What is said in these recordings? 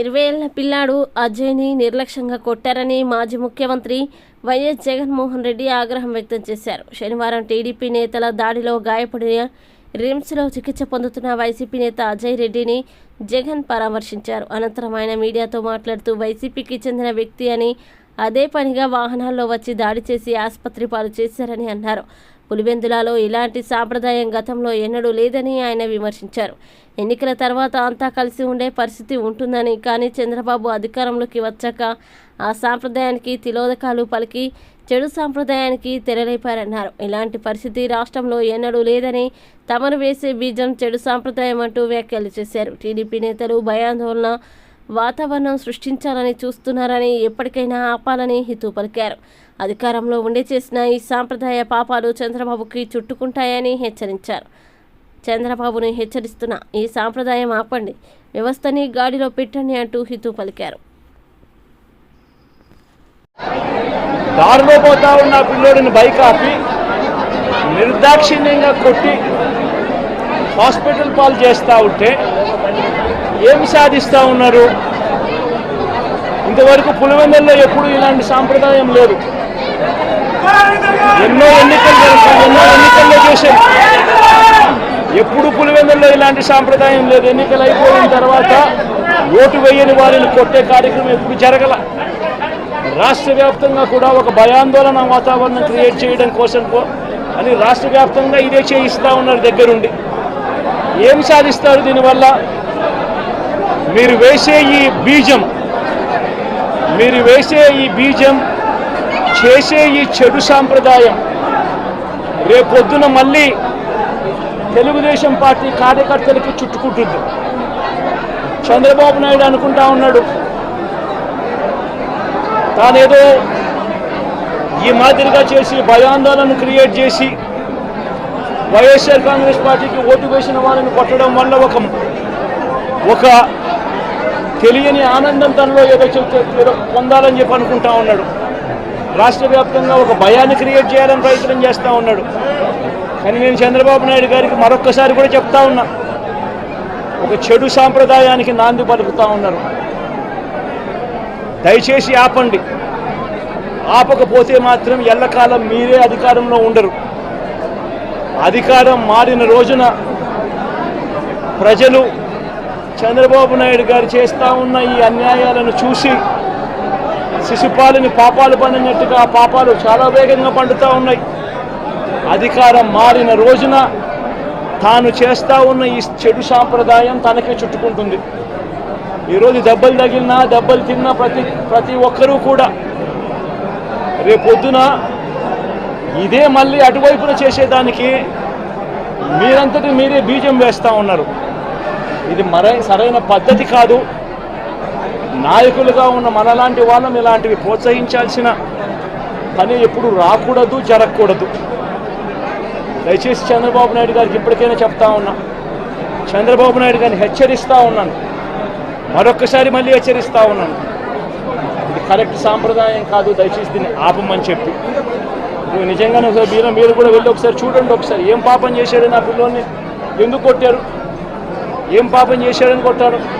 ఇరవై ఏళ్ళ పిల్లాడు అజయ్ని నిర్లక్ష్యంగా కొట్టారని మాజీ ముఖ్యమంత్రి వైఎస్ జగన్మోహన్ రెడ్డి ఆగ్రహం వ్యక్తం చేశారు. శనివారం టీడీపీ నేతల దాడిలో గాయపడిన రిమ్స్లో చికిత్స పొందుతున్న వైసీపీ నేత అజయ్ రెడ్డిని జగన్ పరామర్శించారు. అనంతరం ఆయన మీడియాతో మాట్లాడుతూ వైసీపీకి చెందిన వ్యక్తి అని అదే పనిగా వాహనాల్లో వచ్చి దాడి చేసి ఆసుపత్రి పాలు చేశారని అన్నారు. పులివెందులలో ఇలాంటి సాంప్రదాయం గతంలో ఎన్నడూ లేదని ఆయన విమర్శించారు. ఎన్నికల తర్వాత అంతా కలిసి ఉండే పరిస్థితి ఉంటుందని కానీ చంద్రబాబు అధికారంలోకి వచ్చాక ఆ సాంప్రదాయానికి తిలోదకాలు పలికి చెడు సాంప్రదాయానికి తెరలేపారన్నారు. ఇలాంటి పరిస్థితి రాష్ట్రంలో ఎన్నడూ లేదని తమను వేసే బీజం చెడు సాంప్రదాయం అంటూ వ్యాఖ్యలు చేశారు. టీడీపీ నేతలు భయాందోళన వాతావరణం సృష్టించాలని చూస్తున్నారని ఎప్పటికైనా ఆపాలని హితూ పలికారు అధికారంలో ఉండి చేసిన ఈ సాంప్రదాయ పాపాలు చంద్రబాబుకి చుట్టుకుంటాయని హెచ్చరించారు. చంద్రబాబును హెచ్చరిస్తున్న ఈ సాంప్రదాయం ఆపండి వ్యవస్థని గాడిలో పెట్టండి అంటూ హితూ పలికారు. దారిలో పోతా ఉన్న పిల్లోడిని బైక్ ఆపి నిర్దాక్షిణ్యంగా కొట్టి హాస్పిటల్ పాలు చేస్తూ ఉంటే ఏమి సాధిస్తూ ఉన్నారు? ఇంతవరకు పులివెందుల్లో ఎప్పుడు ఇలాంటి సాంప్రదాయం లేదు. ఎన్నో ఎన్నికలు జరుగుతాయి ఎన్నో ఎన్నికల్లో చేశాం ఎప్పుడు పులివెందుల్లో ఇలాంటి సాంప్రదాయం లేదు. ఎన్నికలు అయిపోయిన తర్వాత ఓటు వేయని వారిని కొట్టే కార్యక్రమం ఎప్పుడు జరగల. రాష్ట్ర వ్యాప్తంగా కూడా ఒక భయాందోళన వాతావరణం క్రియేట్ చేయడం కోసం అని రాష్ట్ర వ్యాప్తంగా ఇదే చేయిస్తూ ఉన్నారు దగ్గరుండి. ఏం సాధిస్తారు దీనివల్ల? మీరు వేసే ఈ బీజం మీరు వేసే ఈ బీజం చేసే ఈ చెడు సాంప్రదాయం రేపొద్దున మళ్ళీ తెలుగుదేశం పార్టీ కార్యకర్తలకి చుట్టుకుంటుంది. చంద్రబాబు నాయుడు అనుకుంటా ఉన్నాడు. తానేదో ఈ మాదిరిగా చేసి భయాందోళన క్రియేట్ చేసి వైఎస్ఆర్ కాంగ్రెస్ పార్టీకి ఓటు వేసిన వాళ్ళని కొట్టడం వల్ల ఒక ఒక తెలియని ఆనందం తనలో ఏదో చెప్తే ఏదో పొందాలని చెప్పి అనుకుంటా ఉన్నాడు. రాష్ట్ర వ్యాప్తంగా ఒక భయాన్ని క్రియేట్ చేయాలని ప్రయత్నం చేస్తూ ఉన్నాడు. కానీ నేను చంద్రబాబు నాయుడు గారికి మరొక్కసారి కూడా చెప్తా ఉన్నా. ఒక చెడు సాంప్రదాయానికి నాంది పలుకుతా ఉన్నారు. దయచేసి ఆపండి. ఆపకపోతే మాత్రం ఎల్లకాలం మీరే అధికారంలో ఉండరు. అధికారం మారిన రోజున ప్రజలు చంద్రబాబు నాయుడు గారు చేస్తూ ఉన్న ఈ అన్యాయాలను చూసి శిశుపాలని పాపాలు పండినట్టుగా పాపాలు చాలా వేగంగా పండుతూ ఉన్నాయి. అధికారం మారిన రోజున తాను చేస్తూ ఉన్న ఈ చెడు సాంప్రదాయం తనకే చుట్టుకుంటుంది. ఈరోజు దెబ్బలు తగిలినా దెబ్బలు తిన్నా ప్రతి ప్రతి ఒక్కరూ కూడా రేపొద్దున ఇదే మళ్ళీ అటువైపున చేసేదానికి మీరంతటి మీరే బీజం వేస్తూ ఉన్నారు. ఇది మరై సరైన పద్ధతి కాదు. నాయకులుగా ఉన్న మనలాంటి వాళ్ళం ఇలాంటివి ప్రోత్సహించాల్సిన పని ఎప్పుడు రాకూడదు జరగకూడదు. దయచేసి చంద్రబాబు నాయుడు గారికి ఇప్పటికైనా చెప్తా ఉన్నా. చంద్రబాబు నాయుడు గారిని హెచ్చరిస్తూ ఉన్నాను. మరొకసారి మళ్ళీ హెచ్చరిస్తూ ఉన్నాను. ఇది కరెక్ట్ సాంప్రదాయం కాదు దయచేసి దీన్ని ఆపమని చెప్పి. నువ్వు నిజంగానే ఒకసారి మీరు మీరు కూడా వెళ్ళి ఒకసారి చూడండి ఒకసారి. ఏం పాపం చేశాడు నా పిల్లోని ఎందుకు కొట్టారు? ఏం పాపం చేశాడని కొట్టారు?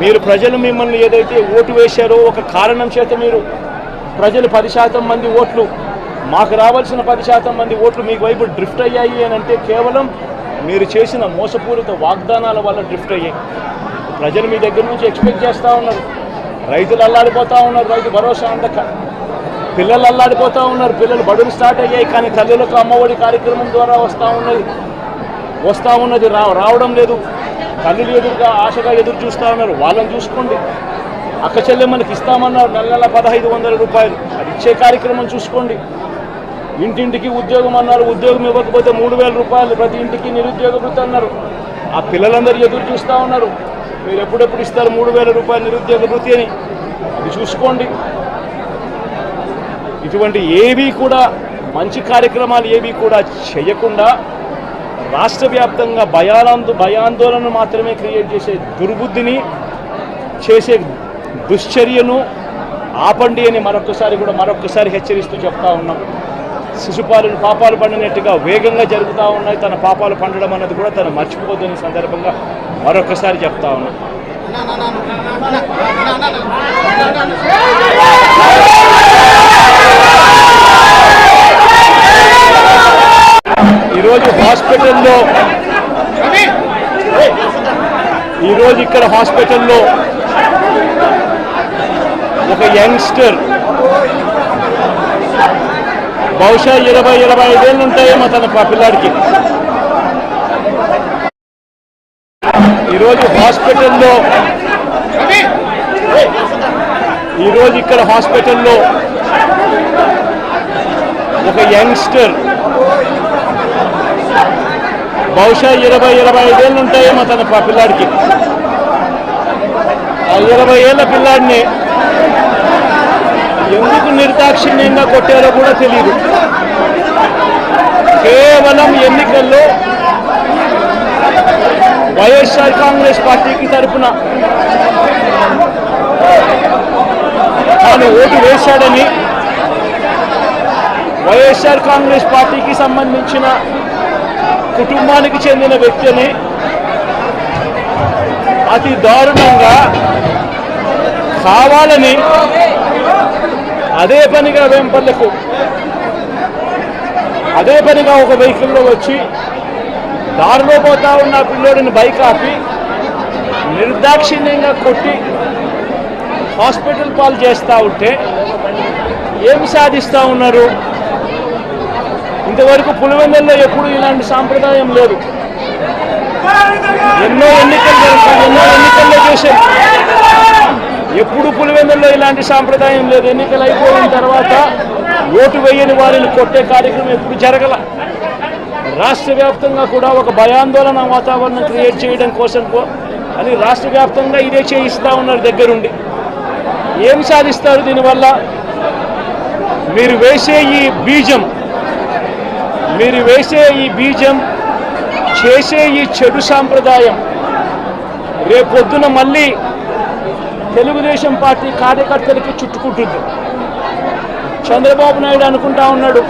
మీరు ప్రజలు మిమ్మల్ని ఏదైతే ఓటు వేశారో ఒక కారణం చేత మీరు ప్రజలు పది శాతం మంది ఓట్లు మాకు రావాల్సిన పది శాతం మంది ఓట్లు మీకు వైపు డ్రిఫ్ట్ అయ్యాయి అని అంటే కేవలం మీరు చేసిన మోసపూరిత వాగ్దానాల వల్ల డ్రిఫ్ట్ అయ్యాయి. ప్రజలు మీ దగ్గర నుంచి ఎక్స్పెక్ట్ చేస్తూ ఉన్నారు. రైతులు అల్లాడిపోతూ ఉన్నారు రైతు భరోసా అందక. పిల్లలు అల్లాడిపోతూ ఉన్నారు పిల్లలు బడులు స్టార్ట్ అయ్యాయి కానీ తల్లులకు అమ్మఒడి కార్యక్రమం ద్వారా వస్తూ ఉన్నది. వస్తూ ఉన్నది రా రావడం లేదు. తల్లులు ఎదురుగా ఆశగా ఎదురు చూస్తూ ఉన్నారు. వాళ్ళని చూసుకోండి. అక్క చెల్లెమ్మలకి ఇస్తామన్నారు నెల నెల పదహైదు వందల రూపాయలు. అది ఇచ్చే కార్యక్రమం చూసుకోండి. ఇంటింటికి ఉద్యోగం అన్నారు. ఉద్యోగం ఇవ్వకపోతే మూడు వేల రూపాయలు ప్రతి ఇంటికి నిరుద్యోగ వృత్తి అన్నారు. ఆ పిల్లలందరూ ఎదురు చూస్తూ ఉన్నారు. మీరు ఎప్పుడెప్పుడు ఇస్తారు మూడు వేల రూపాయలు నిరుద్యోగ వృత్తి అని? అది చూసుకోండి. ఇటువంటి ఏవి కూడా మంచి కార్యక్రమాలు ఏవి కూడా చేయకుండా రాష్ట్ర వ్యాప్తంగా భయాలందు భయాందోళన మాత్రమే క్రియేట్ చేసే దుర్బుద్ధిని చేసే దుశ్చర్యను ఆపండి అని మరొకసారి కూడా మరొకసారి హెచ్చరిస్తూ చెప్తా ఉన్నాం. శిశుపాలను పాపాలు పండినట్టుగా వేగంగా జరుగుతూ ఉన్నాయి. తన పాపాలు పండడం అన్నది కూడా తను మర్చిపోదని సందర్భంగా మరొకసారి చెప్తా ఉన్నాం. హాస్పిటల్లో. ఈరోజు ఇక్కడ హాస్పిటల్లో ఒక యంగ్స్టర్. బహుశా ఇరవై ఇరవై ఐదేళ్ళు ఉంటాయేమో తన పిల్లాడికి. ఈరోజు హాస్పిటల్లో ఈరోజు ఇక్కడ హాస్పిటల్లో ఒక యంగ్స్టర్. బహుశా ఇరవై ఇరవై ఐదేళ్ళు ఉంటాయేమో తన పిల్లాడికి. ఆ ఇరవై ఏళ్ళ పిల్లాడిని ఎందుకు నిర్దాక్షిణ్యంగా కొట్టారో కూడా తెలియదు కేవలం ఎన్నికల్లో వైఎస్ఆర్ కాంగ్రెస్ పార్టీకి తరఫున తాను ఓటు వేశాడని వైఎస్ఆర్ కాంగ్రెస్ పార్టీకి సంబంధించిన కుటుంబానికి చెందిన వ్యక్తిని అతి దారుణంగా కావాలని అదే పనిగా వేంపల్లకు అదే పనిగా ఒక వెహికల్లో వచ్చి దారిలో పోతా ఉన్న పిల్లోడిని బైక్ ఆపి నిర్దాక్షిణ్యంగా కొట్టి హాస్పిటల్ పాలు చేస్తూ ఉంటే ఏం సాధిస్తూ ఉన్నారు? ఇంతవరకు పులివెందుల్లో ఎప్పుడు ఇలాంటి సాంప్రదాయం లేదు. ఎన్నో ఎన్నికలు ఎన్నో ఎన్నికల్లో చేశారు ఎప్పుడు పులివెందుల్లో ఇలాంటి సాంప్రదాయం లేదు. ఎన్నికలు అయిపోయిన తర్వాత ఓటు వేయని వారిని కొట్టే కార్యక్రమం ఎప్పుడు జరగల. రాష్ట్ర వ్యాప్తంగా కూడా ఒక భయాందోళన వాతావరణం క్రియేట్ చేయడం కోసం అని రాష్ట్ర వ్యాప్తంగా ఇదే చేయిస్తూ ఉన్నారు దగ్గరుండి. ఏం సాధిస్తారు దీనివల్ల? మీరు వేసే ఈ బీజం మీరు వేసే ఈ బీజం చేసే ఈ చెడు సాంప్రదాయం రేపొద్దున మళ్ళీ తెలుగుదేశం పార్టీ కార్యకర్తలకి చుట్టుకుంటుంది. చంద్రబాబు నాయుడు అనుకుంటా ఉన్నాడు.